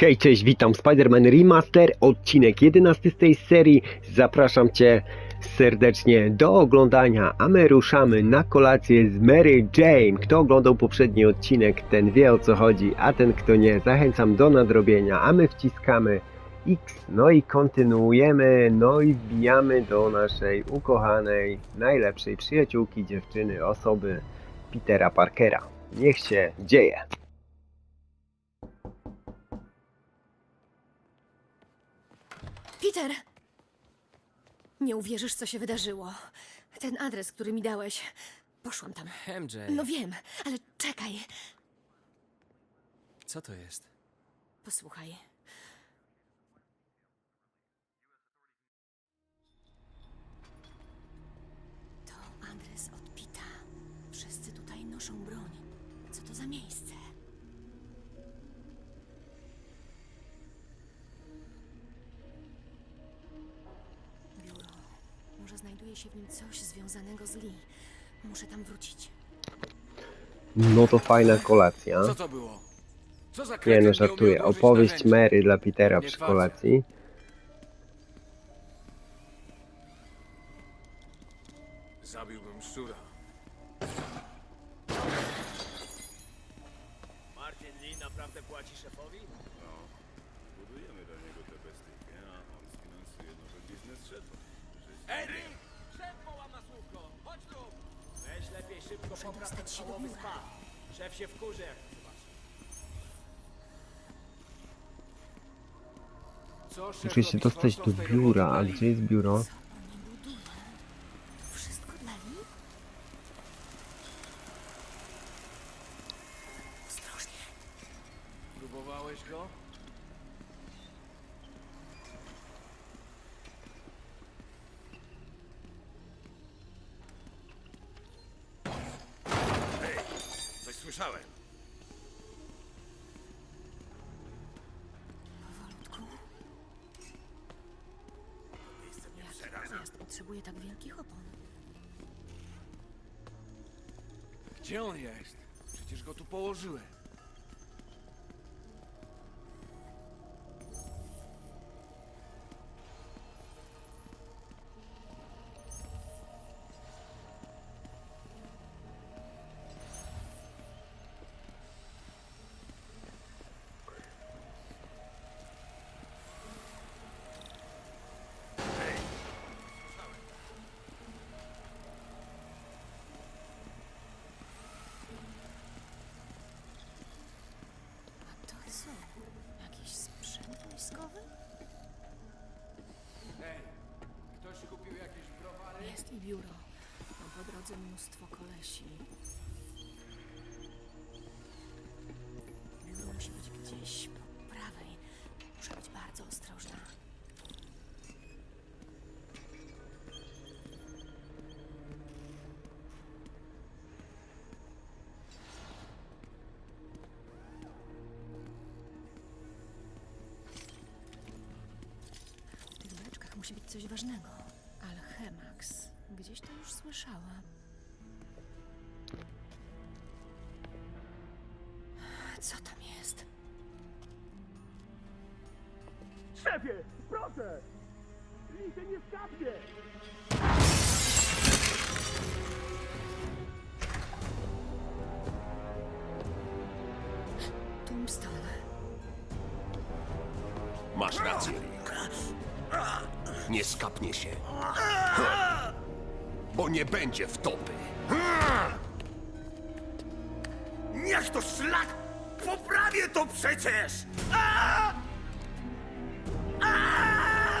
Hej, cześć, witam. Spider-Man Remaster, odcinek 11 z tej serii. Zapraszam Cię serdecznie do oglądania, a my ruszamy na kolację z Mary Jane. Kto oglądał poprzedni odcinek, ten wie o co chodzi, a ten kto nie, zachęcam do nadrobienia, a my wciskamy X, no i kontynuujemy, no i wbijamy do naszej ukochanej, najlepszej przyjaciółki, dziewczyny, osoby Petera Parkera. Niech się dzieje. Peter! Nie uwierzysz, co się wydarzyło. Ten adres, który mi dałeś. Poszłam tam. MJ, No wiem, ale czekaj. co to jest? Posłuchaj. To adres od Pita. Wszyscy tutaj noszą broń. Co to za miejsce? Znajduje się w nim coś związanego z Lee. Muszę tam wrócić. No to fajna kolacja. Co to było? Co za Nie no, żartuję. Opowieść? Mary dla Petera Nie przy kolacji. Muszę się dostać do biura, a gdzie jest biuro? Go Ej, ktoś kupił jakieś browary? Jest i biuro. Mam po drodze mnóstwo kolesi. Biuro musi być gdzieś po prawej. Muszę być bardzo ostrożna. Coś ważnego. Alchemax. Gdzieś to już słyszałam. Co tam jest? Szefie, proszę! Się nie skapnie! Tombstone. Masz rację. Nie skapnie się. Bo nie będzie wtopy. Niech to szlak! Poprawię to przecież!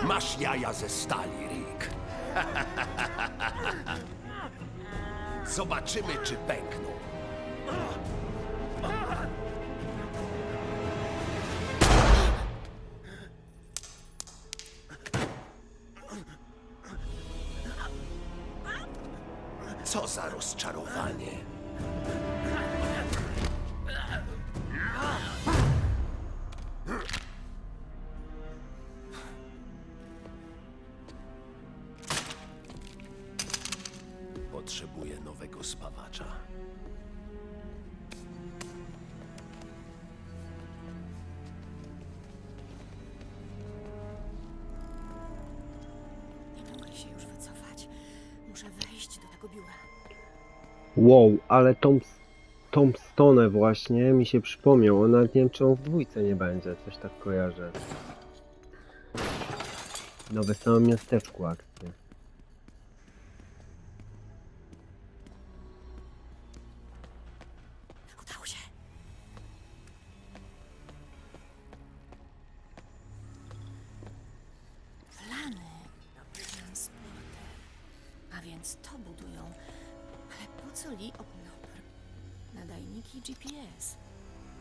Masz jaja ze stali, Rick. Zobaczymy, czy pękną. Co za rozczarowanie. Wow, ale Tom, Tombstone właśnie mi się przypomniał. Ona nie wiem, czy on w dwójce nie będzie. Coś tak kojarzę. No, w samym miasteczku akcje. Udało się. Plany transporter. A więc to budują. Co Lee Opnopr? Nadajniki GPS.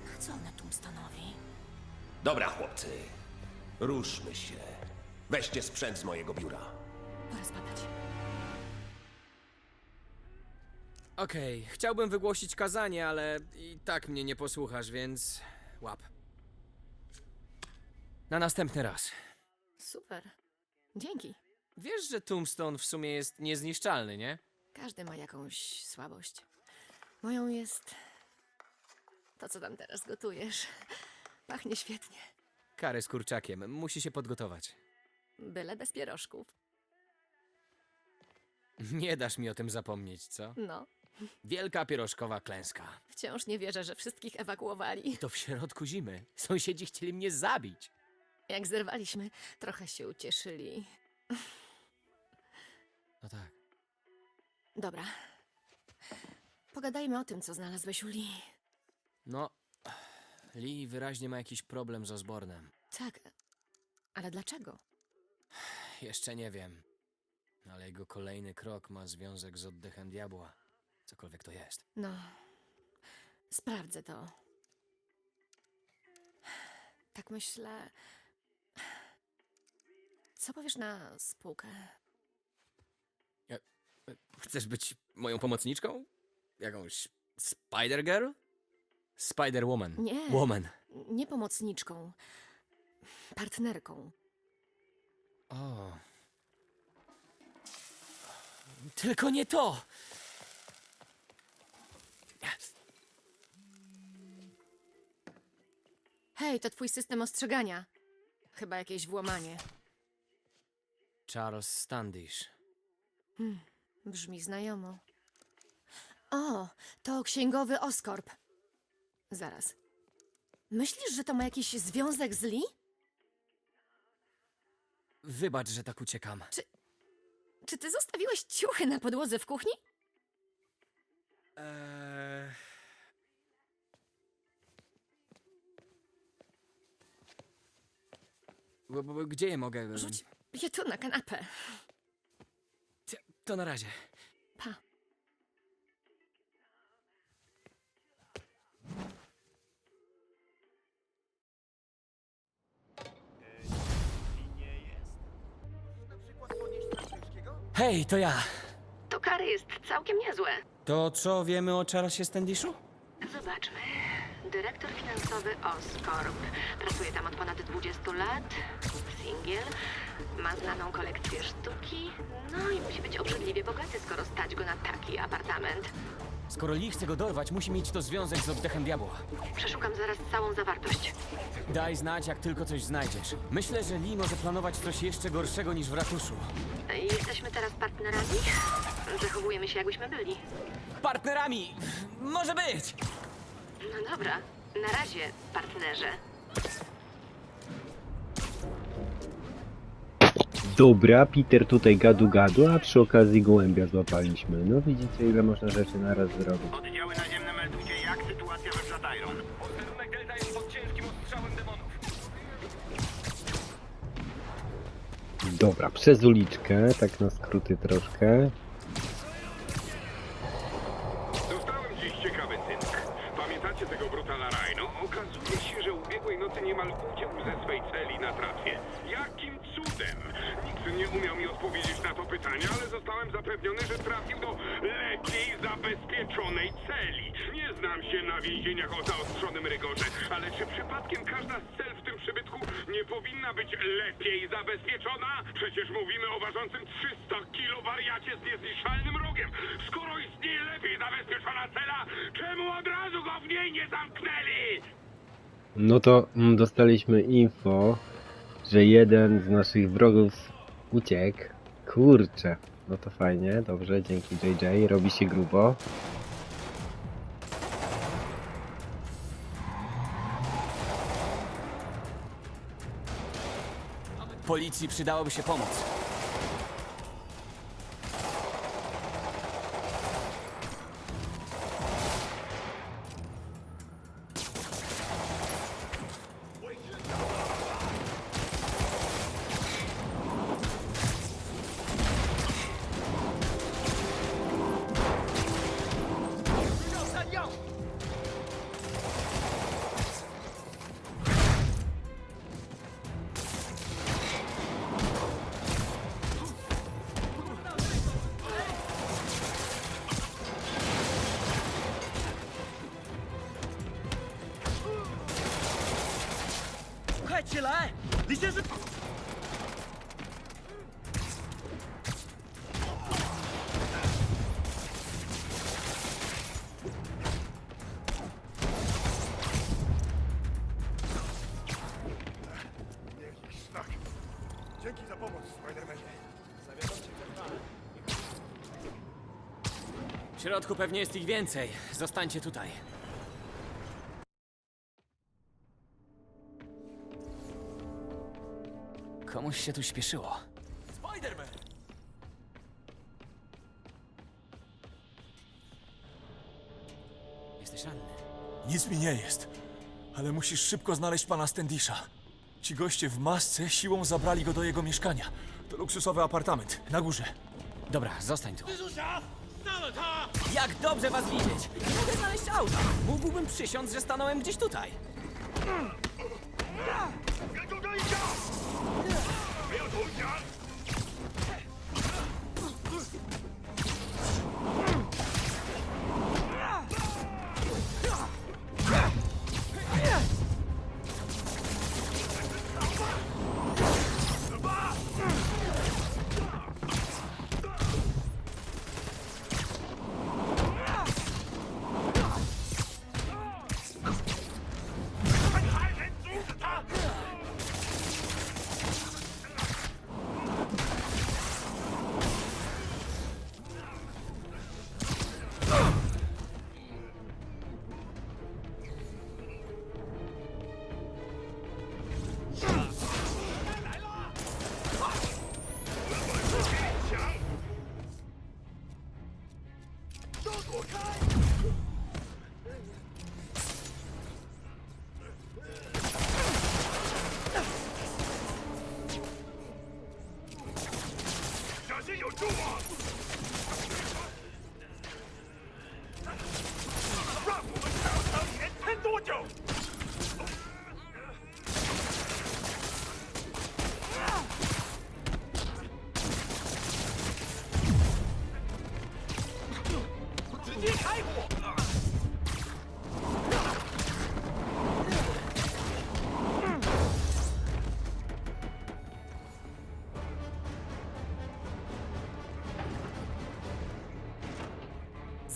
Na co one Tombstone'owi? Dobra, chłopcy. Ruszmy się. Weźcie sprzęt z mojego biura. Pora spadać. Okej, chciałbym wygłosić kazanie, ale i tak mnie nie posłuchasz, więc łap. Na następny raz. Super. Dzięki. Wiesz, że Tombstone w sumie jest niezniszczalny, nie? Każdy ma jakąś słabość. Moją jest to, co tam teraz gotujesz. Pachnie świetnie. Kary z kurczakiem, musi się podgotować. Byle bez pierożków. Nie dasz mi o tym zapomnieć, co? No, Wielka pierożkowa klęska. wciąż nie wierzę, że wszystkich ewakuowali. I to w środku zimy. Sąsiedzi chcieli mnie zabić. Jak zerwaliśmy, trochę się ucieszyli. No tak. Dobra. Pogadajmy o tym, co znalazłeś u Lee. No, Lee wyraźnie ma jakiś problem z Osbornem. Tak, ale dlaczego? Jeszcze nie wiem. Ale jego kolejny krok ma związek z oddechem diabła. Cokolwiek to jest. No, sprawdzę to. Tak myślę. Co powiesz na spółkę? Chcesz być moją pomocniczką? Jakąś Spider-Girl? Spider-Woman. Nie. Woman. Nie pomocniczką, partnerką. O. Tylko nie to! Hej, to twój system ostrzegania. Chyba jakieś włamanie. Charles Standish. Brzmi znajomo. O, to księgowy Oscorp. Zaraz. Myślisz, że to ma jakiś związek z Lee? Wybacz, że tak uciekam. Czy ty zostawiłeś ciuchy na podłodze w kuchni? Eee... Gdzie je mogę? Rzuć je tu na kanapę. To na razie. Pa. Hej, to ja. To kary jest całkiem niezłe. To co wiemy o Charlesie Standishu? Zobaczmy. Dyrektor finansowy Oscorp. Pracuje tam od ponad 20 lat. Singiel. Ma znaną kolekcję sztuki. No i musi być obrzydliwie bogaty, skoro stać go na taki apartament. Skoro Lee chce go dorwać, musi mieć to związek z oddechem diabła. Przeszukam zaraz całą zawartość. Daj znać, jak tylko coś znajdziesz. Myślę, że Lee może planować coś jeszcze gorszego niż w ratuszu. Jesteśmy teraz partnerami? Zachowujemy się, jakbyśmy byli. Partnerami! Może być! No dobra. Na razie, partnerze. Dobra, Peter tutaj gadu gadu, a przy okazji gołębia złapaliśmy. No widzicie ile można rzeczy naraz zrobić. Oddziały naziemne meldujcie, jak sytuacja we Flatiron. Posterunek Delta jest pod ciężkim ostrzałem demonów. Dobra, przez uliczkę, tak na skróty troszkę. Więzieniach o zaostrzonym rygorze, ale czy przypadkiem każda z cel w tym przybytku nie powinna być lepiej zabezpieczona? Przecież mówimy o ważącym 300 kilo wariacie z niezniszczalnym rogiem. Skoro istnieje lepiej zabezpieczona cela, czemu od razu go w niej nie zamknęli? No to mm, dostaliśmy info, że jeden z naszych wrogów uciekł. Kurczę. No to fajnie, dobrze, dzięki JJ, robi się grubo. Policji przydałoby się pomóc. Dzięki za pomoc, Spidermanie. W środku pewnie jest ich więcej. Zostańcie tutaj. Komuś się tu śpieszyło. Spider-Man! Jesteś ranny. Nic mi nie jest. Ale musisz szybko znaleźć pana Standisha. Ci goście w masce siłą zabrali go do jego mieszkania. To luksusowy apartament, na górze. Dobra, zostań tu. Jak dobrze was widzieć! Nie mogę znaleźć auta. Mógłbym przysiąc, że stanąłem gdzieś tutaj. Oh, God!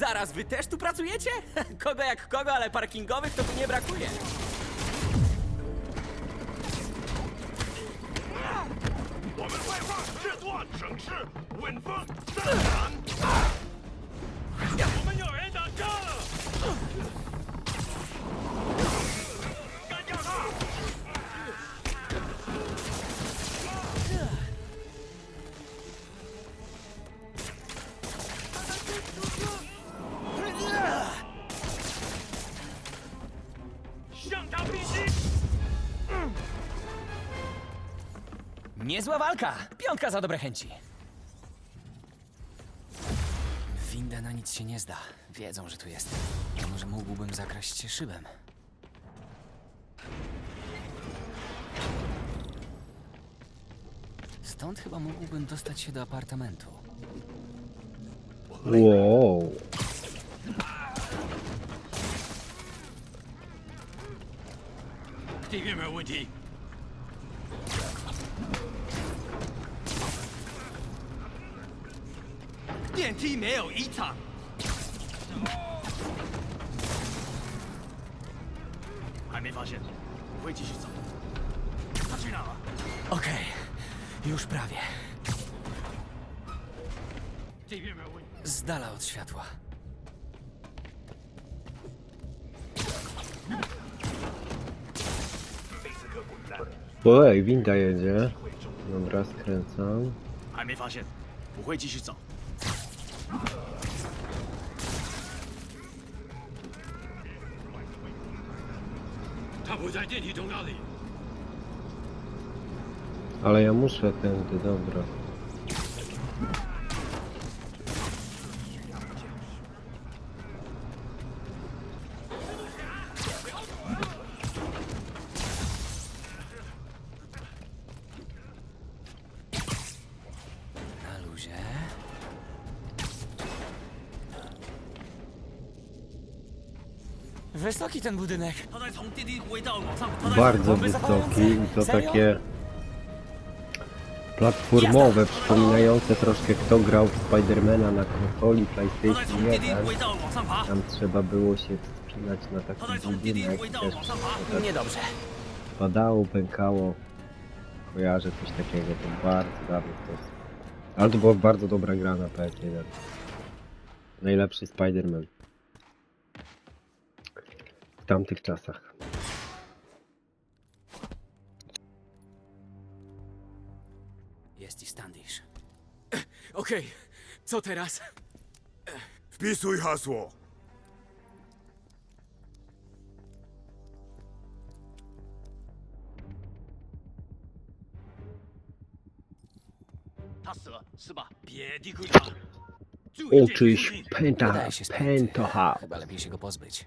Zaraz, wy też tu pracujecie? Kogo jak kogo, ale parkingowych to tu nie brakuje. Niezła walka! Piątka za dobre chęci. Winda na nic się nie zda. Wiedzą, że tu jest. A może mógłbym zakraść się szybem? Stąd chyba mógłbym dostać się do apartamentu. Wow. 电梯没有异常。还没发现，我会继续走。他去哪了？ Okej, już prawie. Z dala od światła. Ojej, winda jedzie. Dobra, skręcam. 还没发现，不会继续走。 Ale ja muszę tędy, dobra. Wysoki ten budynek. Bardzo wysoki to takie platformowe przypominające troszkę kto grał w Spidermana na konsoli PlayStation 1. Tam trzeba było się wspinać na taki budynek i tak Niedobrze. padało, pękało. Kojarzę coś takiego, to bardzo dawno to jest. Ale to była bardzo dobra gra na PS1. Najlepszy Spiderman. W tamtych czasach. Jest i Standish. Okej, co teraz? Wpisuj hasło. Uczyś pęta, Wydaje się spęty. pętocha. Chyba lepiej się go pozbyć.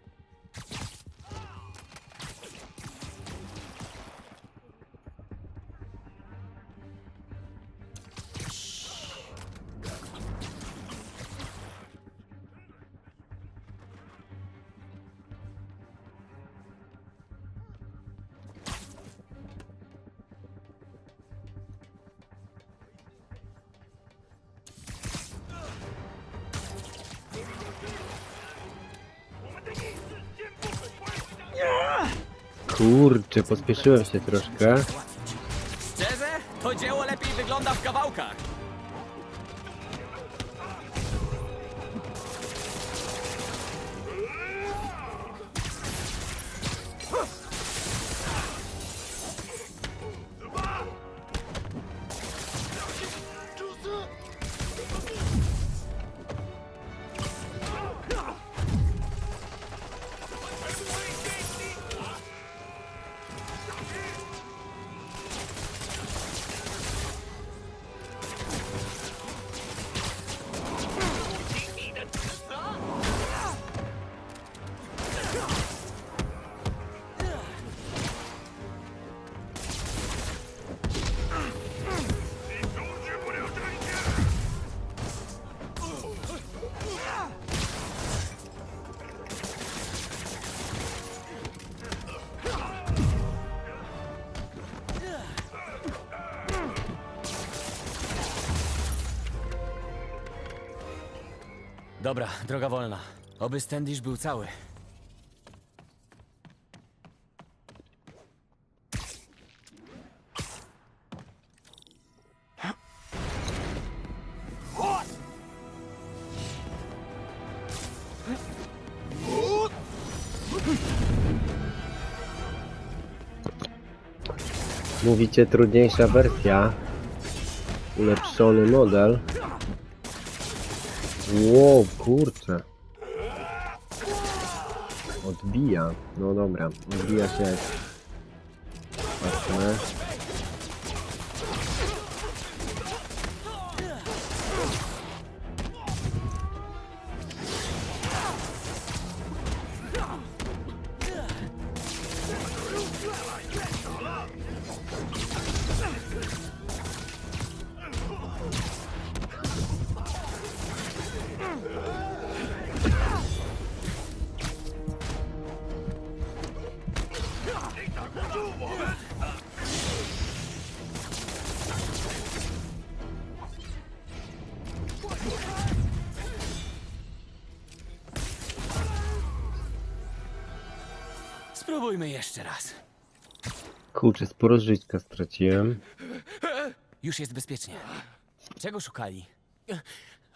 Kurczę, pospieszyłem się troszkę. Szczerze? To dzieło lepiej wygląda w kawałkach. Dobra, droga wolna. Oby Standish był cały. Mówicie trudniejsza wersja. Ulepszony model. Wow, kurczę. Odbija. No dobra, odbija się. Patrzmy. Spróbujmy jeszcze raz. Kurczę, sporo żyćka straciłem. Już jest bezpiecznie. Czego szukali?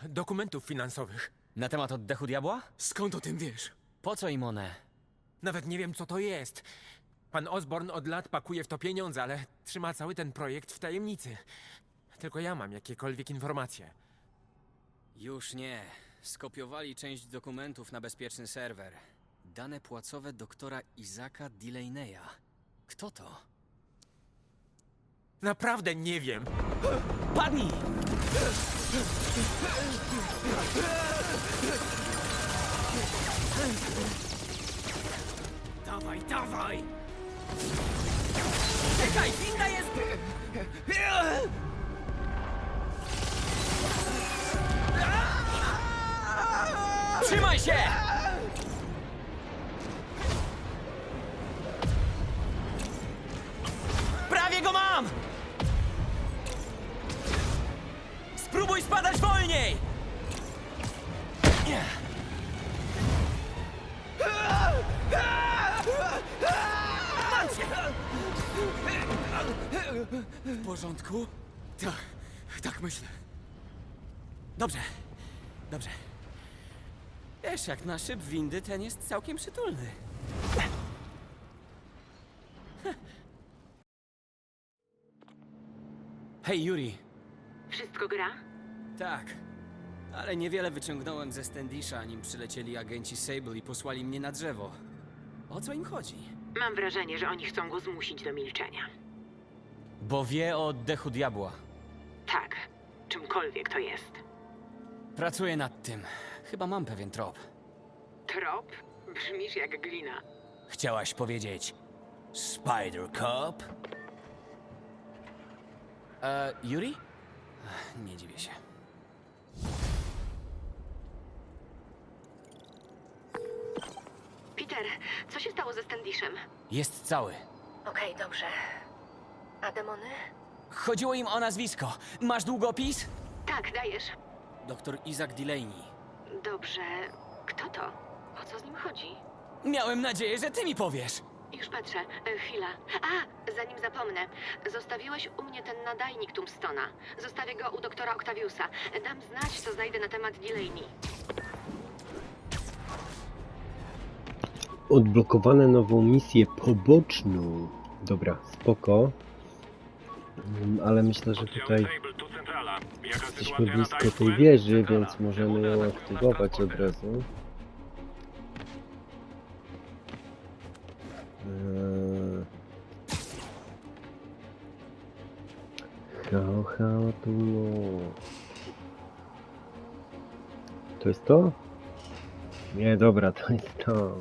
dokumentów finansowych. Na temat oddechu diabła? Skąd o tym wiesz? Po co im one? Nawet nie wiem, co to jest. Pan Osborn od lat pakuje w to pieniądze, ale trzyma cały ten projekt w tajemnicy. Tylko ja mam jakiekolwiek informacje. Już nie. Skopiowali część dokumentów na bezpieczny serwer. Dane płacowe doktora Izaka Delaney'a. Kto to? Naprawdę nie wiem. Padnij! Dawaj, dawaj! Czekaj, winda jest... Trzymaj się! Prawie go mam! Spróbuj spadać wolniej! W porządku? Tak, tak myślę. Dobrze, dobrze. Wiesz, jak na szyb windy, ten jest całkiem przytulny. Hej, Yuri. Wszystko gra? Tak, ale niewiele wyciągnąłem ze Standisha, nim przylecieli agenci Sable i posłali mnie na drzewo. O co im chodzi? Mam wrażenie, że oni chcą go zmusić do milczenia. Bo wie o oddechu diabła. Tak, czymkolwiek to jest. Pracuję nad tym. Chyba mam pewien trop. Trop? Brzmisz jak glina. Chciałaś powiedzieć Spider Cop? E, Yuri? Nie dziwię się. Peter, co się stało ze Standishem? Jest cały. Okej, dobrze. A demony? Chodziło im o nazwisko. Masz długopis? Tak, dajesz. Doktor Isaac Delaney. Dobrze. Kto to? O co z nim chodzi? Miałem nadzieję, że ty mi powiesz. Już patrzę. E, chwila. A, zanim zapomnę. Zostawiłeś u mnie ten nadajnik Tombstona. Zostawię go u doktora Octaviusa. Dam znać, co znajdę na temat Delaney. Odblokowane nową misję poboczną. Dobra, spoko. Mm, Ale myślę, że tutaj centrala. Jaka jesteśmy sytuacja na blisko tej wieży, Centrala. więc możemy ją aktywować od razu. Hao, hao, tu. To jest to? Nie, dobra, to jest to.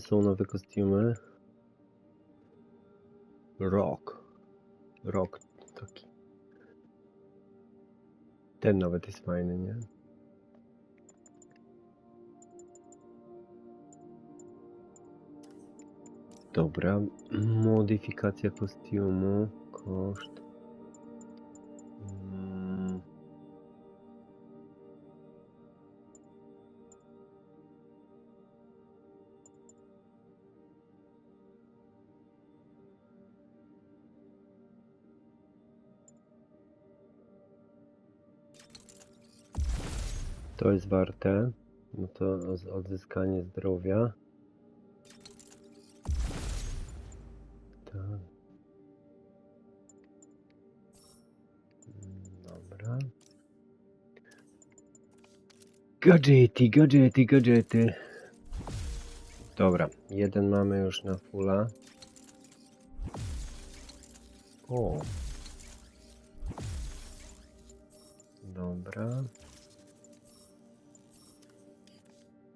Są nowe kostiumy. Rock. Rock taki. Ten nawet jest fajny, nie? Dobra, modyfikacja kostiumu, koszt. To jest warte. No to odzyskanie zdrowia. Tak. Dobra. Gadżety, gadżety, gadżety. Dobra, jeden mamy już na fulla. O.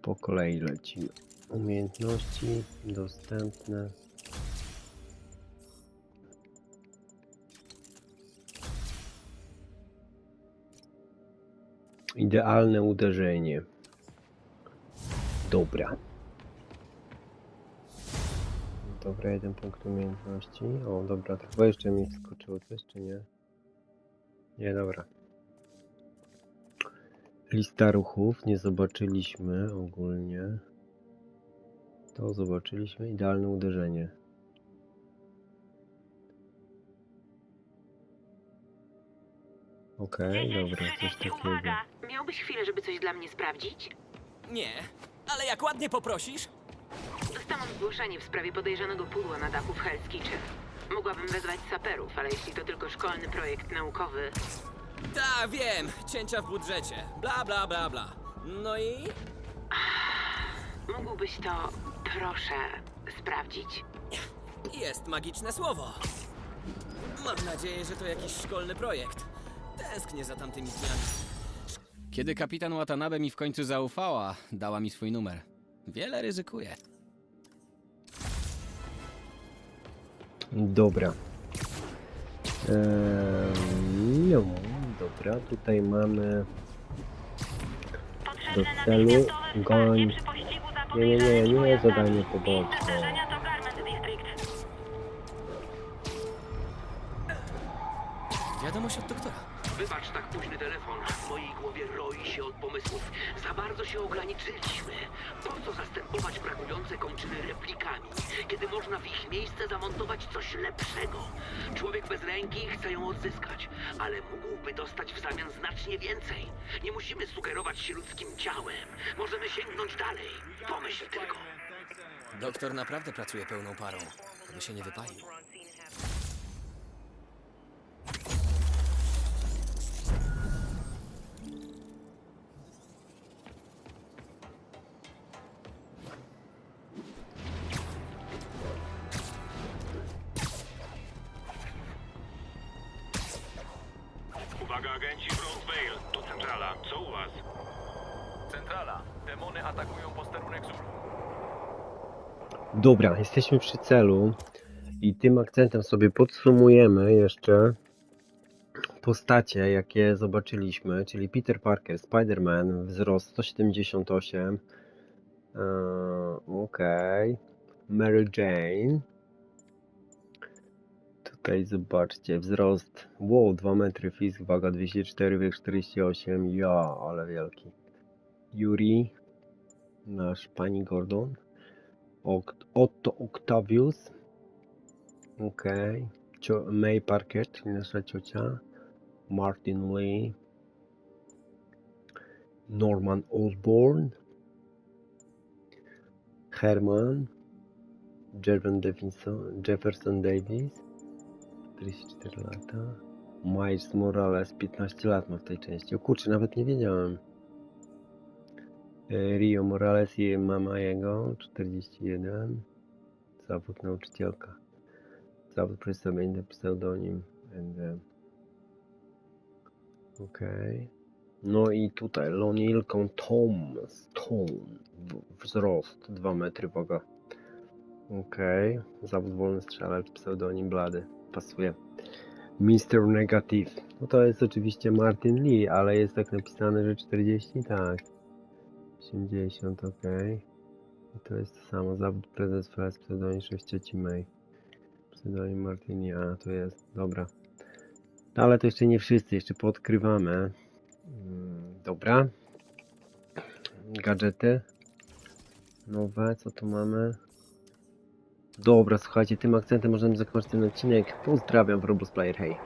Po kolei lecimy. Umiejętności dostępne. Idealne uderzenie. Dobra. Dobra, jeden punkt umiejętności. O, dobra, chyba jeszcze mi skoczyło coś, czy nie? Nie, dobra. Lista ruchów, nie zobaczyliśmy ogólnie. To zobaczyliśmy, idealne uderzenie. Okej, dobra, coś takiego. Miałbyś chwilę, żeby coś dla mnie sprawdzić? Nie, ale jak ładnie poprosisz? Dostałam zgłoszenie w sprawie podejrzanego pudła na dachu w Hell's Kitchen. Mogłabym wezwać saperów, ale jeśli to tylko szkolny projekt naukowy, Ta, wiem, cięcia w budżecie. Bla, bla, bla, bla. No i? mógłbyś to, proszę, sprawdzić? Jest magiczne słowo. Mam nadzieję, że to jakiś szkolny projekt. Tęsknię za tamtymi dniami. Kiedy kapitan Watanabe mi w końcu zaufała, dała mi swój numer. Wiele ryzykuję. Dobra. Eee, no, dobra, tutaj mamy do celu goń. Nie, nie, nie, nie zadanie poboczne. Wiadomość od doktora. Wybacz tak późny telefon. W mojej głowie roi się od pomysłów. Za bardzo się ograniczyliśmy. Po co zastępować brakujące kończyny replikami, kiedy można w ich miejsce zamontować coś lepszego? Człowiek bez ręki chce ją odzyskać, ale mógłby dostać w zamian znacznie więcej. Nie musimy sugerować się ludzkim ciałem. Możemy sięgnąć dalej. Pomyśl tylko. Doktor naprawdę pracuje pełną parą. Aby się nie wypalił. Dobra, jesteśmy przy celu i tym akcentem sobie podsumujemy jeszcze postacie, jakie zobaczyliśmy, czyli Peter Parker, Spider-Man, wzrost 178, eee, okej, Mary Jane, tutaj zobaczcie, wzrost, wow, 2 metry, fisk, waga 204, wiek 48, ja, ale wielki, Yuri, nasz pani Gordon, Otto Octavius. Okej. Okay. May Parker, nasza ciocia. Martin Lee. Norman Osborn. Herman. Jefferson Davis. 44 lata. Miles Morales, 15 lat ma w tej części. O kurczę, nawet nie wiedziałem. E, Rio Morales i mama jego, 41. Zawód nauczycielka. Zawód przedstawienia pseudonim. ND. Okej. No i tutaj Lonilką Thomas. Tom. Wzrost 2 metry waga. Okej. Zawód wolny strzelec, pseudonim Blady. Pasuje. Mr. Negative. No to jest oczywiście Martin Lee, ale jest tak napisane, że 40? Tak. 80, ok. I to jest to samo. Zawód prezes FS, pseudonim 6 May. Pseudonim Martini, a to jest. Dobra. No, ale to jeszcze nie wszyscy, jeszcze podkrywamy. Mm, Dobra. Gadżety. Nowe, co tu mamy? Dobra, słuchajcie, tym akcentem możemy zakończyć ten odcinek. Pozdrawiam, Robus Player, hej.